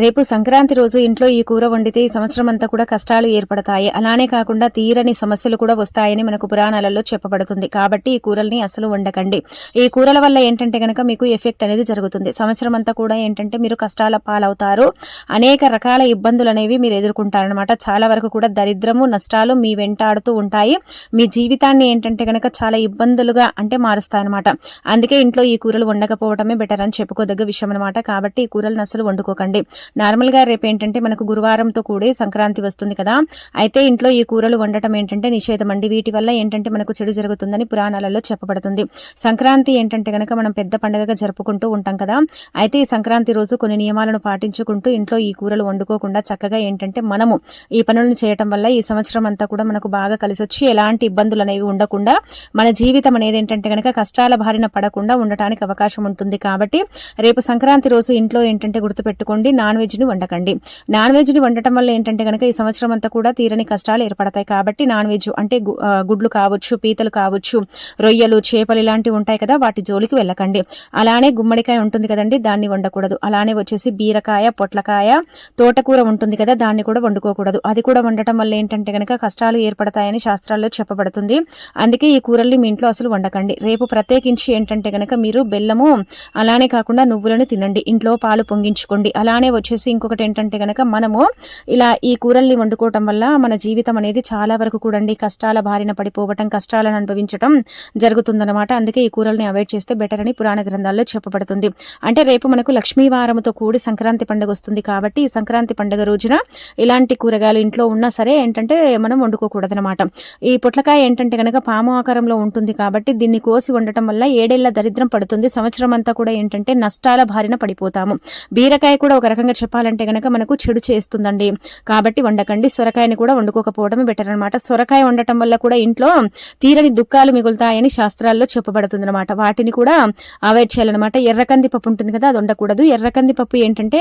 రేపు సంక్రాంతి రోజు ఇంట్లో ఈ కూర వండితే ఈ సంవత్సరం అంతా కూడా కష్టాలు ఏర్పడతాయి. అలానే కాకుండా తీరని సమస్యలు కూడా వస్తాయని మనకు పురాణాలలో చెప్పబడుతుంది. కాబట్టి ఈ కూరల్ని అసలు వండకండి. ఈ కూరల వల్ల ఏంటంటే గనక మీకు ఎఫెక్ట్ అనేది జరుగుతుంది. సంవత్సరం అంతా కూడా ఏంటంటే మీరు కష్టాల పాలవుతారు. అనేక రకాల ఇబ్బందులు అనేవి మీరు ఎదుర్కొంటారనమాట చాలా వరకు కూడా దరిద్రము నష్టాలు మీ వెంటాడుతూ ఉంటాయి. మీ జీవితాన్ని ఏంటంటే గనక చాలా ఇబ్బందులుగా అంటే మారుస్తాయన్నమాట. అందుకే ఇంట్లో ఈ కూరలు వండకపోవడమే బెటర్ అని చెప్పుకోదగ్గ విషయం అనమాట కాబట్టి ఈ కూరలను అసలు వండుకోకండి. నార్మల్గా రేపు ఏంటంటే మనకు గురువారంతో కూడి సంక్రాంతి వస్తుంది కదా. అయితే ఇంట్లో ఈ కూరలు వండటం ఏంటంటే నిషేధం అండి. వీటి వల్ల ఏంటంటే మనకు చెడు జరుగుతుందని పురాణాలలో చెప్పబడుతుంది. సంక్రాంతి ఏంటంటే కనుక మనం పెద్ద పండుగగా జరుపుకుంటూ ఉంటాం కదా. అయితే ఈ సంక్రాంతి రోజు కొన్ని నియమాలను పాటించుకుంటూ ఇంట్లో ఈ కూరలు వండుకోకుండా చక్కగా ఏంటంటే మనము ఈ పనులను చేయటం వల్ల ఈ సంవత్సరం అంతా కూడా మనకు బాగా కలిసి వచ్చి ఎలాంటి ఇబ్బందులు అనేవి ఉండకుండా మన జీవితం అనేది ఏంటంటే కనుక కష్టాల బారిన పడకుండా ఉండటానికి అవకాశం ఉంటుంది కాబట్టి రేపు సంక్రాంతి రోజు ఇంట్లో ఏంటంటే గుర్తుపెట్టుకోండి. నా నాన్ వెజ్ని వండకండి. నాన్ వెజ్ని వండటం వల్ల ఏంటంటే కనుక ఈ సంవత్సరం అంతా కూడా తీరని కష్టాలు ఏర్పడతాయి కాబట్టి నాన్ వెజ్ అంటే గుడ్లు కావచ్చు పీతలు కావచ్చు రొయ్యలు చేపలు ఇలాంటివి ఉంటాయి కదా వాటి జోలికి వెళ్ళకండి. అలానే గుమ్మడికాయ ఉంటుంది కదండి దాన్ని వండకూడదు. అలానే వచ్చేసి బీరకాయ పొట్లకాయ తోటకూర ఉంటుంది కదా దాన్ని కూడా వండుకోకూడదు. అది కూడా వండటం వల్ల ఏంటంటే కనుక కష్టాలు ఏర్పడతాయని శాస్త్రాల్లో చెప్పబడుతుంది. అందుకే ఈ కూరల్ని మీ ఇంట్లో అసలు వండకండి. రేపు ప్రత్యేకించి ఏంటంటే కనుక మీరు బెల్లము అలానే కాకుండా నువ్వులను తినండి. ఇంట్లో పాలు పొంగించుకోండి. అలానే వచ్చేసి ఇంకొకటి ఏంటంటే కనుక మనము ఇలా ఈ కూరల్ని వండుకోవటం వల్ల మన జీవితం అనేది చాలా వరకు కూడండి కష్టాల బారిన పడిపోవటం కష్టాలను అనుభవించటం జరుగుతుందన్నమాట. అందుకే ఈ కూరల్ని అవాయిడ్ చేస్తే బెటర్ అని పురాణ గ్రంథాల్లో చెప్పబడుతుంది. అంటే రేపు మనకు లక్ష్మీవారంతో కూడి సంక్రాంతి పండుగ వస్తుంది కాబట్టి ఈ సంక్రాంతి పండుగ రోజున ఇలాంటి కూరగాయలు ఇంట్లో ఉన్నా సరే ఏంటంటే మనం వండుకోకూడదనమాట ఈ పొట్లకాయ ఏంటంటే కనుక పాము ఆకారంలో ఉంటుంది కాబట్టి దీన్ని కోసి వండటం వల్ల ఏడేళ్ళ దరిద్రం పడుతుంది. సంవత్సరం అంతా కూడా ఏంటంటే నష్టాల బారిన పడిపోతాము. బీరకాయ కూడా ఒక రకంగా చెప్పాలంటే కనుక మనకు చెడు చేస్తుందండి. కాబట్టి వండకండి. సొరకాయని కూడా వండుకోకపోవడమే బెటర్ అనమాట సొరకాయ వండటం వల్ల కూడా ఇంట్లో తీరని దుఃఖాలు మిగులుతాయని శాస్త్రాల్లో చెప్పబడుతుంది అనమాట వాటిని కూడా అవాయిడ్ చేయాలన్నమాట. ఎర్రకంది పప్పు ఉంటుంది కదా అది వండకూడదు. ఎర్రకంది పప్పు ఏంటంటే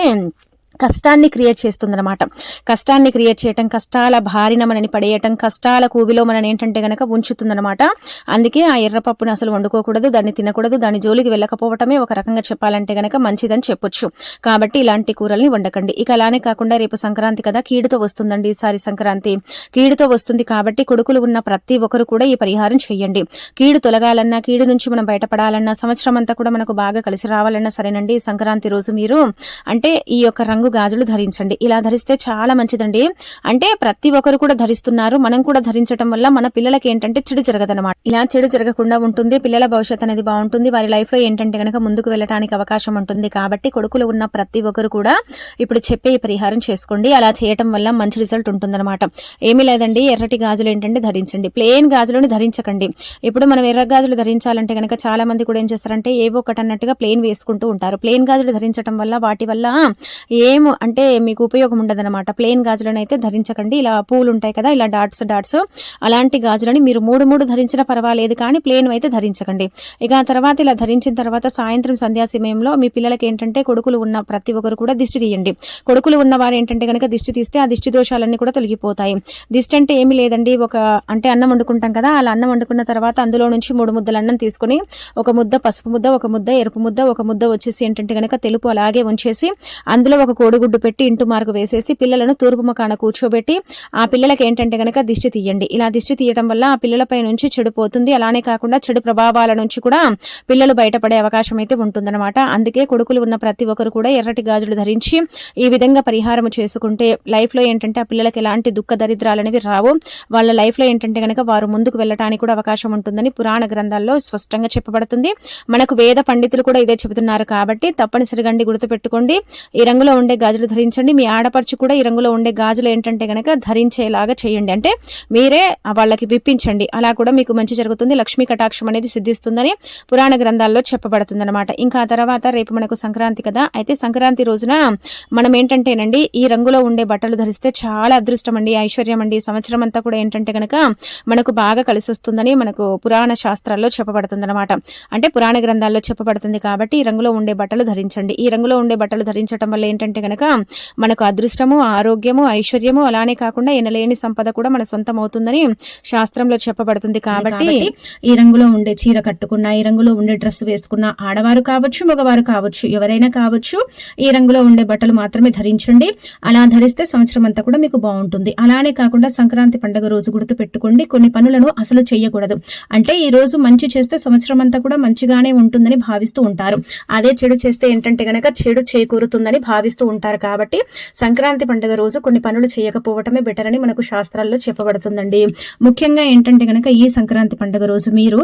కష్టాన్ని క్రియేట్ చేస్తుందన్నమాట. కష్టాన్ని క్రియేట్ చేయటం కష్టాల భారిన మనని పడేయటం కష్టాల కూవిలో మనని ఏంటంటే గనక ఉంచుతుందన్నమాట. అందుకే ఆ ఎర్రపప్పుని అసలు వండుకోకూడదు దాన్ని తినకూడదు దాని జోలికి వెళ్ళకపోవటమే ఒక రకంగా చెప్పాలంటే గనక మంచిదని చెప్పొచ్చు. కాబట్టి ఇలాంటి కూరల్ని వండకండి. ఇక అలానే కాకుండా రేపు సంక్రాంతి కదా కీడుతో వస్తుందండి ఈసారి సంక్రాంతి. కీడుతో వస్తుంది కాబట్టి కొడుకులు ఉన్న ప్రతి ఒక్కరు కూడా ఈ పరిహారం చేయండి. కీడు తొలగాలన్నా కీడు నుంచి మనం బయటపడాలన్నా సంవత్సరం అంతా కూడా మనకు బాగా కలిసి రావాలన్నా సరేనండి సంక్రాంతి రోజు మీరు. అంటే ఈ యొక్క రంగు గాజులు ధరించండి. ఇలా ధరిస్తే చాలా మంచిదండి. అంటే ప్రతి ఒక్కరు కూడా ధరిస్తున్నారు. మనం కూడా ధరించడం వల్ల మన పిల్లలకి ఏంటంటే చెడు జరగదనమాట ఇలా చెడు జరగకుండా ఉంటుంది. పిల్లల భవిష్యత్ అనేది బాగుంటుంది. వారి లైఫ్లో ఏంటంటే కనుక ముందుకు వెళ్ళడానికి అవకాశం ఉంటుంది. కాబట్టి కొడుకులు ఉన్న ప్రతి ఒక్కరు కూడా ఇప్పుడు చెప్పే పరిహారం చేసుకోండి. అలా చేయటం వల్ల మంచి రిజల్ట్ ఉంటుందన్నమాట. ఏమీ లేదండి. ఎర్రటి గాజులు ఏంటంటే ధరించండి. ప్లేన్ గాజులను ధరించకండి. ఇప్పుడు మనం ఎర్ర గాజులు ధరించాలంటే కనుక చాలా మంది కూడా ఏం చేస్తారంటే ఏవో ఒకటి అన్నట్టుగా ప్లేన్ వేసుకుంటూ ఉంటారు. ప్లేన్ గాజులు ధరించడం వల్ల వాటి వల్ల ఏ అంటే మీకు ఉపయోగం ఉండదన్నమాట. ప్లెయిన్ గాజులను అయితే ధరించకండి. ఇలా పూలు ఉంటాయి కదా ఇలా డాట్స్ డాట్స్. అలాంటి గాజులని మీరు మూడు మూడు ధరించినా పర్వాలేదు కానీ ప్లేన్ అయితే ధరించకండి. ఇక తర్వాత ఇలా ధరించిన తర్వాత సాయంత్రం సంధ్యా సమయంలో మీ పిల్లలకి ఏంటంటే కొడుకులు ఉన్న ప్రతి ఒక్కరు కూడా దిష్టి తీయండి. కొడుకులు ఉన్నవారు ఏంటంటే కనుక దిష్టి తీస్తే ఆ దిష్టి దోషాలన్నీ కూడా తొలగిపోతాయి. దిష్టి అంటే ఏమి లేదండి. ఒక అంటే అన్నం వండుకుంటాం కదా అలా అన్నం వండుకున్న తర్వాత అందులో నుంచి మూడు ముద్దలు అన్నం తీసుకుని ఒక ముద్ద పసుపు ముద్ద ఒక ముద్ద ఎరుపు ముద్ద ఒక ముద్ద వచ్చేసి ఏంటంటే కనుక తెలుపు అలాగే ఉంచేసి అందులో ఒక కోడిగుడ్డు పెట్టి ఇంటు మార్కు వేసేసి పిల్లలను తూర్పు ముఖాన కూర్చోబెట్టి ఆ పిల్లలకి ఏంటంటే కనుక దిష్టి తీయండి. ఇలా దిష్టి తీయడం వల్ల ఆ పిల్లలపై నుంచి చెడిపోతుంది. అలానే కాకుండా చెడు ప్రభావాల నుంచి కూడా పిల్లలు బయటపడే అవకాశం అయితే ఉంటుందన్నమాట. అందుకే కొడుకులు ఉన్న ప్రతి ఒక్కరు కూడా ఎర్రటి గాజులు ధరించి ఈ విధంగా పరిహారం చేసుకుంటే లైఫ్లో ఏంటంటే ఆ పిల్లలకి ఎలాంటి దుఃఖ దరిద్రాలు అనేవి రావు. వాళ్ళ లైఫ్లో ఏంటంటే కనుక వారు ముందుకు వెళ్ళడానికి కూడా అవకాశం ఉంటుందని పురాణ గ్రంథాల్లో స్పష్టంగా చెప్పబడుతుంది. మనకు వేద పండితులు కూడా ఇదే చెబుతున్నారు కాబట్టి తప్పనిసరిగా గుర్తుపెట్టుకోండి. ఈ రంగులో ఉండే గాజులు ధరించండి. మీ ఆడపడుచు కూడా ఈ రంగులో ఉండే గాజులు ఏంటంటే కనుక ధరించేలాగా చేయండి. అంటే మీరే వాళ్ళకి విప్పించండి. అలా కూడా మీకు మంచి జరుగుతుంది. లక్ష్మీ కటాక్షం అనేది సిద్ధిస్తుందని పురాణ గ్రంథాల్లో చెప్పబడుతుంది అనమాట ఇంకా తర్వాత రేపు మనకు సంక్రాంతి కదా. అయితే సంక్రాంతి రోజున మనం ఏంటంటేనండి ఈ రంగులో ఉండే బట్టలు ధరిస్తే చాలా అదృష్టం అండి ఐశ్వర్యం అండి. సంవత్సరం అంతా కూడా ఏంటంటే కనుక మనకు బాగా కలిసి వస్తుందని మనకు పురాణ శాస్త్రాల్లో చెప్పబడుతుంది అనమాట అంటే పురాణ గ్రంథాల్లో చెప్పబడుతుంది కాబట్టి ఈ రంగులో ఉండే బట్టలు ధరించండి. ఈ రంగులో ఉండే బట్టలు ధరించడం వల్ల ఏంటంటే గనక మనకు అదృష్టము ఆరోగ్యము ఐశ్వర్యము అలానే కాకుండా ఎనలేని సంపద కూడా మన సొంతం అవుతుందని శాస్త్రంలో చెప్పబడుతుంది కాబట్టి ఈ రంగులో ఉండే చీర కట్టుకున్న ఈ రంగులో ఉండే డ్రెస్ వేసుకున్న ఆడవారు కావచ్చు మగవారు కావచ్చు ఎవరైనా కావచ్చు ఈ రంగులో ఉండే బట్టలు మాత్రమే ధరించండి. అలా ధరిస్తే సంవత్సరం అంతా కూడా మీకు బాగుంటుంది. అలానే కాకుండా సంక్రాంతి పండుగ రోజు గుర్తు పెట్టుకోండి. కొన్ని పనులను అసలు చేయకూడదు అంటే ఈ రోజు మంచి చేస్తే సంవత్సరం అంతా కూడా మంచిగానే ఉంటుందని భావిస్తూ ఉంటారు. అదే చెడు చేస్తే ఏంటంటే గనక చెడు చేకూరుతుందని భావిస్తూ ఉంటారు కాబట్టి సంక్రాంతి పండుగ రోజు కొన్ని పనులు చేయకపోవటమే బెటర్ అని మనకు శాస్త్రాల్లో చెప్పబడుతుందండి. ముఖ్యంగా ఏంటంటే కనుక ఈ సంక్రాంతి పండుగ రోజు మీరు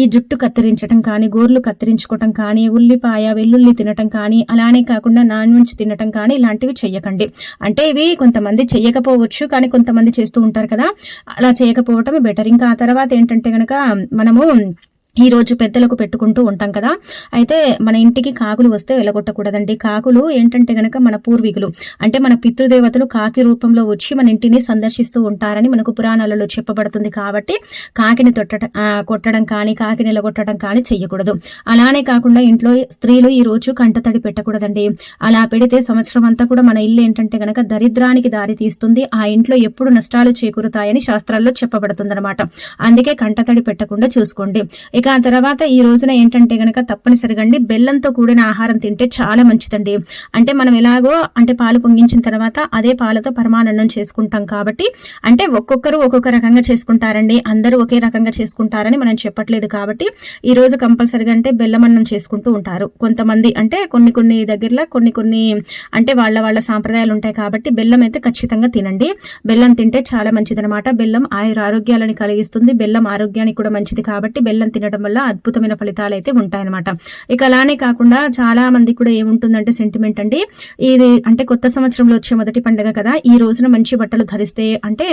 ఈ జుట్టు కత్తిరించడం కానీ గోర్లు కత్తిరించుకోవటం కానీ ఉల్లిపాయ వెల్లుల్లి తినటం కానీ అలానే కాకుండా నాన్ వెజ్ తినటం కానీ ఇలాంటివి చెయ్యకండి. అంటే ఇవి కొంతమంది చెయ్యకపోవచ్చు కానీ కొంతమంది చేస్తూ ఉంటారు కదా అలా చేయకపోవటమే బెటర్ ఇంకా ఆ తర్వాత ఏంటంటే కనుక మనము ఈ రోజు పెద్దలకు పెట్టుకుంటూ ఉంటాం కదా. అయితే మన ఇంటికి కాకులు వస్తే వెళ్ళగొట్టకూడదండి. కాకులు ఏంటంటే గనక మన పూర్వీకులు. అంటే మన పితృదేవతలు కాకి రూపంలో వచ్చి మన ఇంటిని సందర్శిస్తూ ఉంటారని మనకు పురాణాలలో చెప్పబడుతుంది కాబట్టి కాకిని తొట్టడం కొట్టడం కానీ కాకిని నిలగొట్టడం కానీ చెయ్యకూడదు. అలానే కాకుండా ఇంట్లో స్త్రీలు ఈ రోజు కంటతడి పెట్టకూడదండి. అలా పెడితే సంవత్సరం అంతా కూడా మన ఇల్లు ఏంటంటే గనక దరిద్రానికి దారి తీస్తుంది. ఆ ఇంట్లో ఎప్పుడు నష్టాలు చేకూరుతాయని శాస్త్రాల్లో చెప్పబడుతుంది అందుకే కంటతడి పెట్టకుండా చూసుకోండి. ఇక ఇక ఆ తర్వాత ఈ రోజున ఏంటంటే గనక తప్పనిసరిగా అండి బెల్లంతో కూడిన ఆహారం తింటే చాలా మంచిదండి. అంటే మనం ఎలాగో అంటే పాలు పొంగించిన తర్వాత అదే పాలతో పరమానందం చేసుకుంటాం కాబట్టి అంటే ఒక్కొక్కరు ఒక్కొక్క రకంగా చేసుకుంటారండి. అందరూ ఒకే రకంగా చేసుకుంటారని మనం చెప్పట్లేదు కాబట్టి ఈ రోజు కంపల్సరిగా అంటే బెల్లం అన్నం చేసుకుంటూ ఉంటారు. కొంతమంది అంటే కొన్ని కొన్ని దగ్గరలో కొన్ని కొన్ని అంటే వాళ్ళ వాళ్ళ సాంప్రదాయాలు ఉంటాయి కాబట్టి బెల్లం అయితే ఖచ్చితంగా తినండి. బెల్లం తింటే చాలా మంచిదనమాట బెల్లం ఆయుర ఆరోగ్యాలను కలిగిస్తుంది. బెల్లం ఆరోగ్యానికి కూడా మంచిది కాబట్టి బెల్లం తినడం చేయడం వల్ల అద్భుతమైన ఫలితాలు అయితే ఉంటాయన్నమాట. ఇక అలానే కాకుండా చాలా మంది కూడా ఏముంటుందంటే సెంటిమెంట్ అండి. ఇది అంటే కొత్త సంవత్సరంలో వచ్చే మొదటి పండుగ కదా ఈ రోజున మంచి బట్టలు ధరిస్తే అంటే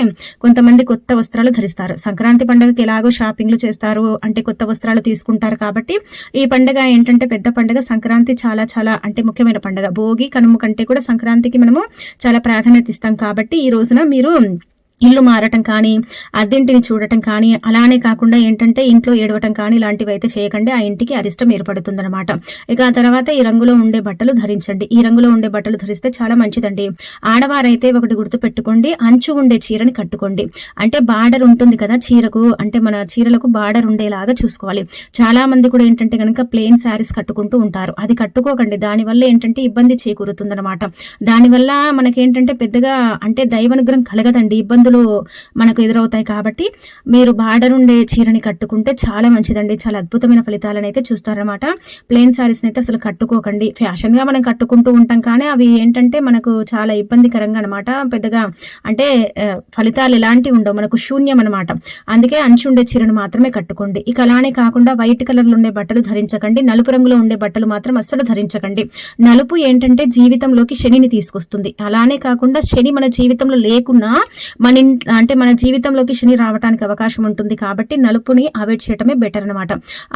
కొంతమంది కొత్త వస్త్రాలు ధరిస్తారు. సంక్రాంతి పండుగకి ఎలాగో షాపింగ్లు చేస్తారు అంటే కొత్త వస్త్రాలు తీసుకుంటారు కాబట్టి ఈ పండుగ ఏంటంటే పెద్ద పండుగ. సంక్రాంతి చాలా చాలా అంటే ముఖ్యమైన పండుగ. భోగి కనుమ కంటే కూడా సంక్రాంతికి మనము చాలా ప్రాధాన్యత ఇస్తాం కాబట్టి ఈ రోజున మీరు ఇల్లు మారటం కానీ అద్దెంటిని చూడటం కానీ అలానే కాకుండా ఏంటంటే ఇంట్లో ఏడవటం కానీ ఇలాంటివి అయితే చేయకండి. ఆ ఇంటికి అరిష్టం ఏర్పడుతుందన్నమాట. ఇక ఆ తర్వాత ఈ రంగులో ఉండే బట్టలు ధరించండి. ఈ రంగులో ఉండే బట్టలు ధరిస్తే చాలా మంచిదండి. ఆడవారైతే ఒకటి గుర్తు పెట్టుకోండి అంచు ఉండే చీరని కట్టుకోండి. అంటే బార్డర్ ఉంటుంది కదా చీరకు అంటే మన చీరలకు బార్డర్ ఉండేలాగా చూసుకోవాలి. చాలా మంది కూడా ఏంటంటే కనుక ప్లెయిన్ శారీస్ కట్టుకుంటూ ఉంటారు. అది కట్టుకోకండి. దానివల్ల ఏంటంటే ఇబ్బంది చేకూరుతుందన్నమాట. దానివల్ల మనకేంటంటే పెద్దగా అంటే దైవానుగ్రహం కలగదండి. ఇబ్బంది ఇబ్బందులు మనకు ఎదురవుతాయి కాబట్టి మీరు బార్డర్ ఉండే చీరని కట్టుకుంటే చాలా మంచిదండి. చాలా అద్భుతమైన ఫలితాలను అయితే చూస్తారనమాట ప్లెయిన్ శారీస్ని అయితే అసలు కట్టుకోకండి. ఫ్యాషన్గా మనం కట్టుకుంటూ ఉంటాం కానీ అవి ఏంటంటే మనకు చాలా ఇబ్బందికరంగా అనమాట పెద్దగా అంటే ఫలితాలు ఎలాంటివి ఉండవు. మనకు శూన్యం అనమాట అందుకే అంచు ఉండే చీరను మాత్రమే కట్టుకోండి. ఇక అలానే కాకుండా వైట్ కలర్లో ఉండే బట్టలు ధరించకండి. నలుపు రంగులో ఉండే బట్టలు మాత్రం అస్సలు ధరించకండి. నలుపు ఏంటంటే జీవితంలోకి శనిని తీసుకొస్తుంది. అలానే కాకుండా శని మన జీవితంలో లేకున్నా మన అంటే మన జీవితంలోకి శని రావడానికి అవకాశం ఉంటుంది కాబట్టి నలుపుని అవాయిడ్ చేయటమే బెటర్ అనమాట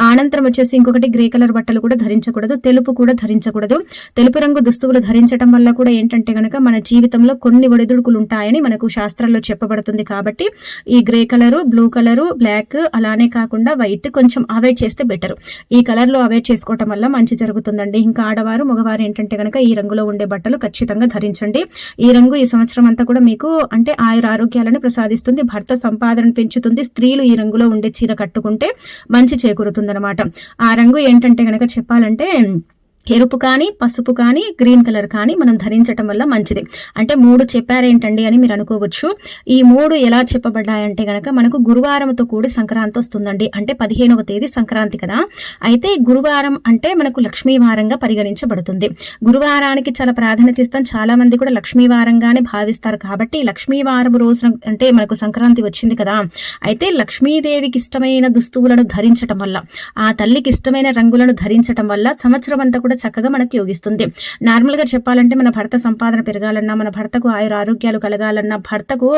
అనంతరం వచ్చేసి ఇంకొకటి గ్రే కలర్ బట్టలు కూడా ధరించకూడదు తెలుపు కూడా ధరించకూడదు. తెలుపు రంగు దుస్తువులు ధరించడం వల్ల కూడా ఏంటంటే కనుక మన జీవితంలో కొన్ని ఒడిదుడుకులు ఉంటాయని మనకు శాస్త్రాల్లో చెప్పబడుతుంది కాబట్టి ఈ grey colour blue colour black అలానే కాకుండా వైట్ కొంచెం అవాయిడ్ చేస్తే బెటర్. ఈ కలర్లో అవాయిడ్ చేసుకోవటం వల్ల మంచి జరుగుతుందండి. ఇంకా ఆడవారు మగవారు ఏంటంటే కనుక ఈ రంగులో ఉండే బట్టలు ఖచ్చితంగా ధరించండి. ఈ రంగు ఈ సంవత్సరం అంతా కూడా మీకు అంటే ఆయుర ఆరోగ్యాలను ప్రసాదిస్తుంది భర్త సంపాదన పెంచుతుంది స్త్రీలు ఈ రంగులో ఉండే చీర కట్టుకుంటే మంచి చేకూరుతుందన్నమాట. ఆ రంగు ఏంటంటే గనక చెప్పాలంటే ఎరుపు కానీ పసుపు కానీ గ్రీన్ కలర్ కానీ మనం ధరించటం వల్ల మంచిది. అంటే మూడు చెప్పారేంటండి అని మీరు అనుకోవచ్చు. ఈ మూడు ఎలా చెప్పబడ్డాయంటే గనక మనకు గురువారంతో కూడి సంక్రాంతి వస్తుందండి. అంటే పదిహేనవ తేదీ సంక్రాంతి కదా. అయితే గురువారం అంటే మనకు లక్ష్మీవారంగా పరిగణించబడుతుంది. గురువారానికి చాలా ప్రాధాన్యత ఇస్తాం. చాలా మంది కూడా లక్ష్మీవారంగానే భావిస్తారు కాబట్టి లక్ష్మీవారం రోజున అంటే మనకు సంక్రాంతి వచ్చింది కదా. అయితే లక్ష్మీదేవికి ఇష్టమైన దుస్తువులను ధరించటం వల్ల ఆ తల్లికి ఇష్టమైన రంగులను ధరించటం వల్ల సంవత్సరం అంతా కూడా చక్కగా మనకు యోగిస్తుంది. నార్మల్గా చెప్పాలంటే మన భర్త సంపాదన పెరగాలన్నా మన భర్తకు ఆయుర ఆరోగ్యాలు కలగాలన్నా భర్తకు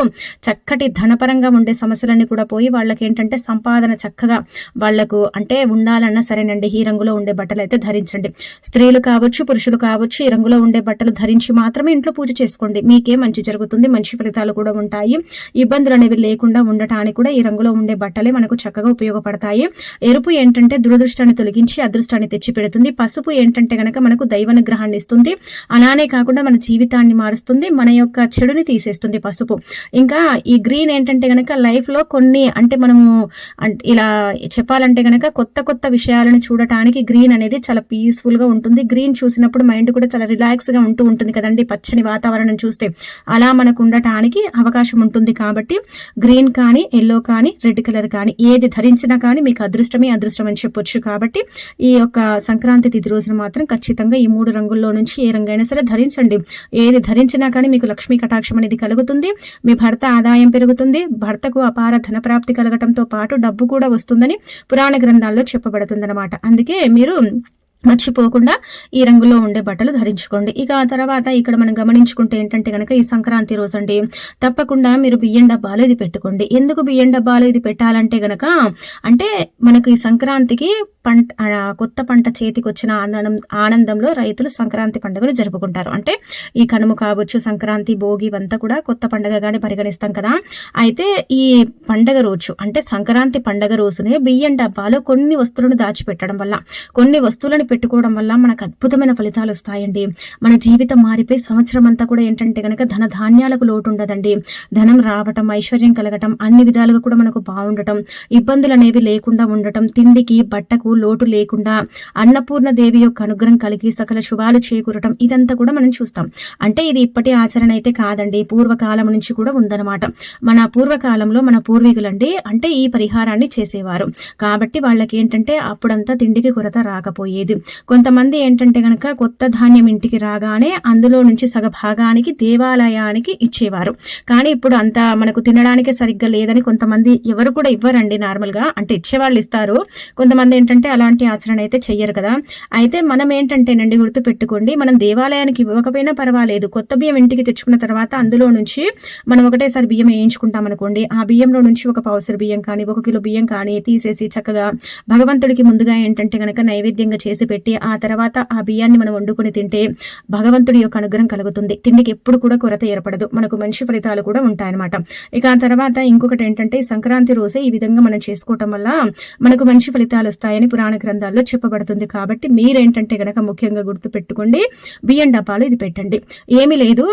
చక్కటి ధనపరంగా ఉండే సమస్యలన్నీ కూడా పోయి వాళ్ళకి ఏంటంటే సంపాదన చక్కగా వాళ్ళకు అంటే ఉండాలన్నా సరేనండి. ఈ రంగులో ఉండే బట్టలు అయితే ధరించండి. స్త్రీలు కావచ్చు పురుషులు కావచ్చు ఈ రంగులో ఉండే బట్టలు ధరించి మాత్రమే ఇంట్లో పూజ చేసుకోండి. మీకే మంచి జరుగుతుంది మంచి ఫలితాలు కూడా ఉంటాయి. ఇబ్బందులు అనేవి లేకుండా ఉండటానికి కూడా ఈ రంగులో ఉండే బట్టలే మనకు చక్కగా ఉపయోగపడతాయి. ఎరుపు ఏంటంటే దురదృష్టాన్ని తొలగించి అదృష్టాన్ని తెచ్చి పెడుతుంది పసుపు ఏంటంటే ఏంటంటే గనక మనకు దైవనుగ్రహాన్ని ఇస్తుంది. అలానే కాకుండా మన జీవితాన్ని మారుస్తుంది. మన యొక్క చెడుని తీసేస్తుంది పసుపు. ఇంకా ఈ గ్రీన్ ఏంటంటే గనక లైఫ్లో కొన్ని అంటే మనము ఇలా చెప్పాలంటే గనక కొత్త కొత్త విషయాలను చూడటానికి గ్రీన్ అనేది చాలా పీస్ఫుల్గా ఉంటుంది. గ్రీన్ చూసినప్పుడు మైండ్ కూడా చాలా రిలాక్స్గా ఉంటూ ఉంటుంది కదండి. పచ్చని వాతావరణం చూస్తే అలా మనకు ఉండటానికి అవకాశం ఉంటుంది కాబట్టి గ్రీన్ కానీ ఎల్లో కానీ రెడ్ కలర్ కానీ ఏది ధరించినా కానీ మీకు అదృష్టమే అదృష్టం అని చెప్పొచ్చు కాబట్టి ఈ యొక్క సంక్రాంతి తిథి రోజున మాత్రం ఖచ్చితంగా ఈ మూడు రంగుల్లో నుంచి ఏ రంగైనా సరే ధరించండి. ఏది ధరించినా కానీ మీకు లక్ష్మీ కటాక్షం అనేది కలుగుతుంది. మీ భర్త ఆదాయం పెరుగుతుంది. భర్తకు అపార ధనప్రాప్తి కలగటంతో పాటు డబ్బు కూడా వస్తుందని పురాణ గ్రంథాల్లో చెప్పబడుతుందన్నమాట. అందుకే మీరు మర్చిపోకుండా ఈ రంగులో ఉండే బట్టలు ధరించుకోండి. ఇక ఆ తర్వాత ఇక్కడ మనం గమనించుకుంటే ఏంటంటే కనుక ఈ సంక్రాంతి రోజు అండి తప్పకుండా మీరు బియ్యం డబ్బాలు ఇది పెట్టుకోండి. ఎందుకు బియ్యం డబ్బాలు ఇది పెట్టాలంటే గనక అంటే మనకు ఈ సంక్రాంతికి పంట కొత్త పంట చేతికి వచ్చిన ఆనందం ఆనందంలో రైతులు సంక్రాంతి పండుగను జరుపుకుంటారు. అంటే ఈ కనుమ కావచ్చు సంక్రాంతి భోగి ఇవంతా కూడా కొత్త పండుగగానే పరిగణిస్తాం కదా. అయితే ఈ పండగ రోజు అంటే సంక్రాంతి పండగ రోజునే బియ్యం డబ్బాలో కొన్ని వస్తువులను దాచిపెట్టడం వల్ల కొన్ని వస్తువులను పెట్టుకోవడం వల్ల మనకు అద్భుతమైన ఫలితాలు వస్తాయండి. మన జీవితం మారిపోయి సంవత్సరం అంతా కూడా ఏంటంటే కనుక ధన ధాన్యాలకు లోటు ఉండదండి ధనం రావటం ఐశ్వర్యం కలగటం అన్ని విధాలుగా కూడా మనకు బాగుండటం ఇబ్బందులు అనేవి లేకుండా ఉండటం తిండికి బట్టకు లోటు లేకుండా అన్నపూర్ణ దేవి యొక్క అనుగ్రహం కలిగి సకల శుభాలు చేకూరటం ఇదంతా కూడా మనం చూస్తాం. అంటే ఇది ఇప్పటి ఆచరణ అయితే కాదండి. పూర్వకాలం నుంచి కూడా ఉందన్నమాట. మన పూర్వకాలంలో మన పూర్వీకులండి అంటే ఈ పరిహారాన్ని చేసేవారు. కాబట్టి వాళ్ళకి ఏంటంటే అప్పుడంతా తిండికి కొరత రాకపోయేది. కొంతమంది ఏంటంటే గనక కొత్త ధాన్యం ఇంటికి రాగానే అందులో నుంచి సగ భాగానికి దేవాలయానికి ఇచ్చేవారు. కానీ ఇప్పుడు అంత మనకు తినడానికి సరిగ్గా లేదని కొంతమంది ఎవరు కూడా ఇవ్వరండి నార్మల్గా. అంటే ఇచ్చేవాళ్ళు ఇస్తారు. కొంతమంది ఏంటంటే అలాంటి ఆచరణ అయితే చెయ్యరు కదా. అయితే మనం ఏంటంటేనండి గుర్తు పెట్టుకోండి మనం దేవాలయానికి ఇవ్వకపోయినా పర్వాలేదు. కొత్త బియ్యం ఇంటికి తెచ్చుకున్న తర్వాత అందులో నుంచి మనం ఒకటేసారి బియ్యం వేయించుకుంటాం అనుకోండి. ఆ బియ్యంలో నుంచి ఒక పావుసరి బియ్యం కానీ ఒక కిలో బియ్యం కానీ తీసేసి చక్కగా భగవంతుడికి ముందుగా ఏంటంటే గనక నైవేద్యంగా చేసి పెట్టి ఆ తర్వాత ఆ బియ్యాన్ని మనం వండుకొని తింటే భగవంతుడి యొక్క అనుగ్రహం కలుగుతుంది. తిండికి ఎప్పుడు కూడా కొరత ఏర్పడదు. మనకు మంచి ఫలితాలు కూడా ఉంటాయన్నమాట. ఇక ఆ తర్వాత ఇంకొకటి ఏంటంటే సంక్రాంతి రోజే ఈ విధంగా మనం చేసుకోవటం వల్ల మనకు మంచి ఫలితాలు వస్తాయని పురాణ గ్రంథాల్లో చెప్పబడుతుంది. కాబట్టి మీరేంటంటే గనక ముఖ్యంగా గుర్తు పెట్టుకోండి బియ్యం డబ్బాలు ఇది పెట్టండి. ఏమీ లేదు.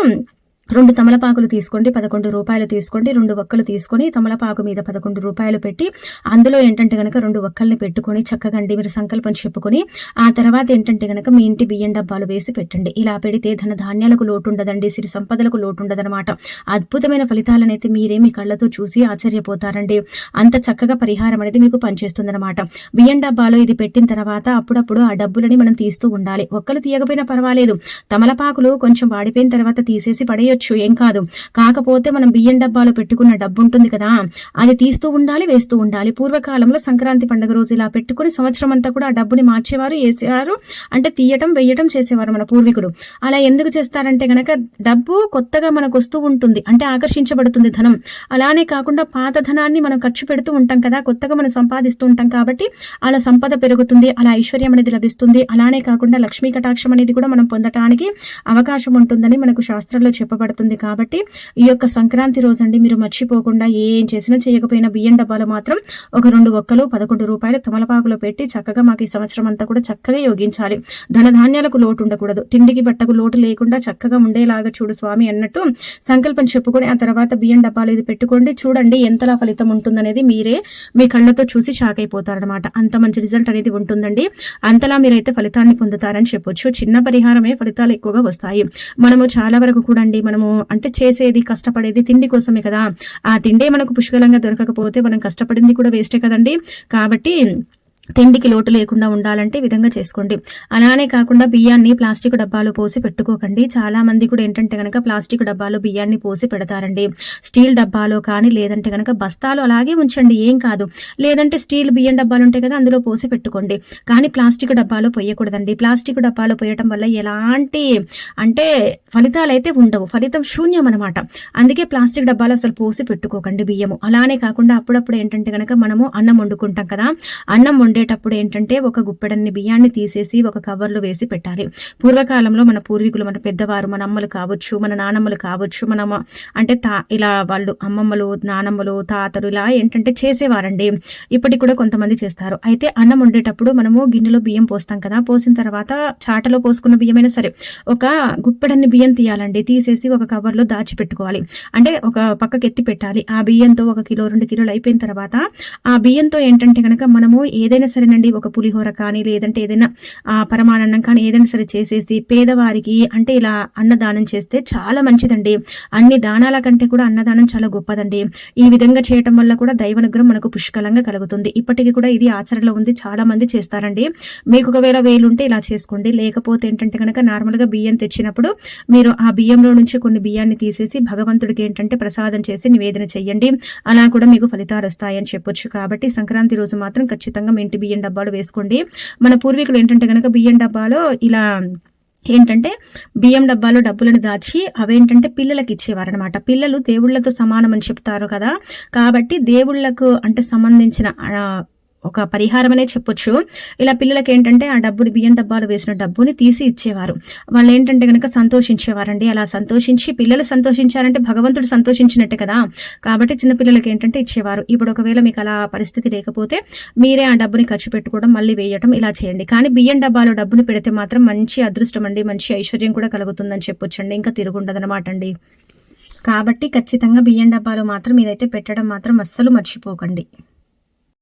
రెండు తమలపాకులు తీసుకోండి పదకొండు రూపాయలు తీసుకోండి రెండు ఒక్కలు తీసుకొని తమలపాకు మీద పదకొండు రూపాయలు పెట్టి అందులో ఏంటంటే గనక రెండు ఒక్కల్ని పెట్టుకొని చక్కగా అండి మీరు సంకల్పం చెప్పుకొని ఆ తర్వాత ఏంటంటే గనక మీ ఇంటి బియ్యం డబ్బాలు వేసి పెట్టండి. ఇలా పెడితే ధన ధాన్యాలకు లోటు ఉండదండి సిరి సంపదలకు లోటు ఉండదన్నమాట అద్భుతమైన ఫలితాలనైతే మీరే మీ కళ్ళతో చూసి ఆశ్చర్యపోతారండి. అంత చక్కగా పరిహారం అనేది మీకు పనిచేస్తుందనమాట బియ్యం డబ్బాలో ఇది పెట్టిన తర్వాత అప్పుడప్పుడు ఆ డబ్బులని మనం తీస్తూ ఉండాలి. ఒక్కలు తీయకపోయినా పర్వాలేదు. తమలపాకులు కొంచెం వాడిపోయిన తర్వాత తీసేసి పడేయచ్చు. ఏం కాదు. కాకపోతే మనం బియ్యం డబ్బాలో పెట్టుకున్న డబ్బు ఉంటుంది కదా అది తీస్తూ ఉండాలి వేస్తూ ఉండాలి. పూర్వకాలంలో సంక్రాంతి పండుగ రోజు ఇలా పెట్టుకుని సంవత్సరం అంతా కూడా ఆ డబ్బుని మార్చేవారు వేసేవారు అంటే తీయటం వెయ్యటం చేసేవారు మన పూర్వీకులు. అలా ఎందుకు చేస్తారంటే గనక డబ్బు కొత్తగా మనకు వస్తూ ఉంటుంది అంటే ఆకర్షించబడుతుంది ధనం. అలానే కాకుండా పాత ధనాన్ని మనం ఖర్చు పెడుతూ ఉంటాం కదా కొత్తగా మనం సంపాదిస్తూ ఉంటాం కాబట్టి అలా సంపద పెరుగుతుంది అలా ఐశ్వర్యం అనేది లభిస్తుంది. అలానే కాకుండా లక్ష్మీ కటాక్షం అనేది కూడా మనం పొందటానికి అవకాశం ఉంటుందని మనకు శాస్త్రంలో చెప్పబడుతుంది కాబట్టి ఈ యొక్క సంక్రాంతి రోజు అండి మీరు మర్చిపోకుండా ఏం చేసినా చేయకపోయినా బియ్యం డబ్బాలు మాత్రం ఒక రెండు ఒక్కలు పదకొండు రూపాయలు తమలపాకులో పెట్టి చక్కగా మాకు ఈ సంవత్సరం అంతా కూడా చక్కగా యోగించాలి. ధనధాన్యాలకు లోటు ఉండకూడదు. తిండికి బట్టకు లోటు లేకుండా చక్కగా ఉండేలాగా చూడు స్వామి అన్నట్టు సంకల్పం చెప్పుకొని ఆ తర్వాత బియ్యం డబ్బాలు ఇది పెట్టుకోండి. చూడండి ఎంతలా ఫలితం ఉంటుందనేది మీరే మీ కళ్ళతో చూసి షాక్ అయిపోతారనమాట అంత మంచి రిజల్ట్ అనేది ఉంటుందండి. అంతలా మీరైతే ఫలితాన్ని పొందుతారని చెప్పొచ్చు. చిన్న పరిహారమే ఫలితాలు ఎక్కువగా వస్తాయి. మనము చాలా వరకు కూడా అండి మనము అంటే చేసేది కష్టపడేది తిండి కోసమే కదా. ఆ తిండే మనకు పుష్కలంగా దొరకకపోతే మనం కష్టపడింది కూడా వేస్టే కదండి. కాబట్టి తిండికి లోటు లేకుండా ఉండాలంటే విధంగా చేసుకోండి. అలానే కాకుండా బియ్యాన్ని ప్లాస్టిక్ డబ్బాలో పోసి పెట్టుకోకండి. చాలా మంది కూడా ఏంటంటే కనుక ప్లాస్టిక్ డబ్బాలో బియ్యాన్ని పోసి పెడతారండి. స్టీల్ డబ్బాలో కానీ లేదంటే కనుక బస్తాలు అలాగే ఉంచండి. ఏం కాదు. లేదంటే స్టీల్ బియ్యం డబ్బాలు ఉంటాయి కదా అందులో పోసి పెట్టుకోండి. కానీ ప్లాస్టిక్ డబ్బాలో పోయకూడదండి. ప్లాస్టిక్ డబ్బాలో పోయటం వల్ల ఎలాంటి అంటే ఫలితాలు అయితే ఉండవు. ఫలితం శూన్యం అనమాట అందుకే ప్లాస్టిక్ డబ్బాలు అసలు పోసి పెట్టుకోకండి బియ్యము. అలానే కాకుండా అప్పుడప్పుడు ఏంటంటే కనుక మనము అన్నం వండుకుంటాం కదా అన్నం వండి వండేటప్పుడు ఏంటంటే ఒక గుప్పెడన్ని బియ్యాన్ని తీసేసి ఒక కవర్లో వేసి పెట్టాలి. పూర్వకాలంలో మన పూర్వీకులు మన పెద్దవారు మన అమ్మలు కావచ్చు మన నానమ్మలు కావచ్చు మన అంటే తా ఇలా వాళ్ళు అమ్మమ్మలు నానమ్మలు తాతలు ఇలా ఏంటంటే చేసేవారండి. ఇప్పటికి కూడా కొంతమంది చేస్తారు. అయితే అన్నం వండేటప్పుడు మనము గిన్నెలో బియ్యం పోస్తాం కదా పోసిన తర్వాత చాటలో పోసుకున్న బియ్యమైనా సరే ఒక గుప్పెడన్ని బియ్యం తీయాలండి. తీసేసి ఒక కవర్లో దాచిపెట్టుకోవాలి. అంటే ఒక పక్కకి ఎత్తి పెట్టాలి. ఆ బియ్యంతో ఒక కిలో రెండు కిలోలు అయిపోయిన తర్వాత ఆ బియ్యంతో ఏంటంటే కనుక మనము ఏదైనా సరేనండి ఒక పులిహోర కానీ లేదంటే ఏదైనా ఆ, కానీ ఏదైనా సరే చేసేసి పేదవారికి అంటే ఇలా అన్నదానం చేస్తే చాలా మంచిదండి. అన్ని దానాల కంటే కూడా అన్నదానం చాలా గొప్పదండి. ఈ విధంగా చేయటం వల్ల కూడా దైవనుగ్రహం మనకు పుష్కలంగా కలుగుతుంది. ఇప్పటికీ కూడా ఇది ఆచరణలో ఉంది చాలా మంది చేస్తారండి. మీకు ఒకవేళ వేలుంటే ఇలా చేసుకోండి. లేకపోతే ఏంటంటే కనుక నార్మల్గా బియ్యం తెచ్చినప్పుడు మీరు ఆ బియ్యంలో నుంచి కొన్ని బియ్యాన్ని తీసేసి భగవంతుడికి ఏంటంటే ప్రసాదం చేసి నివేదన చెయ్యండి. అలా కూడా మీకు ఫలితాలు వస్తాయని చెప్పొచ్చు. కాబట్టి సంక్రాంతి రోజు మాత్రం ఖచ్చితంగా మీ ఇంటి బియ్యం డబ్బాలు వేసుకోండి. మన పూర్వీకులు ఏంటంటే కనుక బియ్యం డబ్బాలో ఇలా ఏంటంటే బియ్యం డబ్బాలో డబ్బులను దాచి అవేంటంటే పిల్లలకి ఇచ్చేవారనమాట పిల్లలు దేవుళ్ళతో సమానం అని చెప్తారు కదా. కాబట్టి దేవుళ్ళకు అంటే సంబంధించిన ఒక పరిహారం అనే చెప్పొచ్చు. ఇలా పిల్లలకి ఏంటంటే ఆ డబ్బుని బియ్యం డబ్బాలు వేసిన డబ్బుని తీసి ఇచ్చేవారు. వాళ్ళు ఏంటంటే కనుక సంతోషించేవారండి. అలా సంతోషించి పిల్లలు సంతోషించారంటే భగవంతుడు సంతోషించినట్టే కదా. కాబట్టి చిన్నపిల్లలకి ఏంటంటే ఇచ్చేవారు. ఇప్పుడు ఒకవేళ మీకు అలా పరిస్థితి లేకపోతే మీరే ఆ డబ్బుని ఖర్చు పెట్టుకోవడం మళ్ళీ వేయటం ఇలా చేయండి. కానీ బియ్యం డబ్బాలో డబ్బుని పెడితే మాత్రం మంచి అదృష్టం అండి మంచి ఐశ్వర్యం కూడా కలుగుతుందని చెప్పొచ్చండి. ఇంకా తిరుగుండదనమాట అండి కాబట్టి ఖచ్చితంగా బియ్యం డబ్బాలో మాత్రం ఇదైతే పెట్టడం మాత్రం అస్సలు మర్చిపోకండి.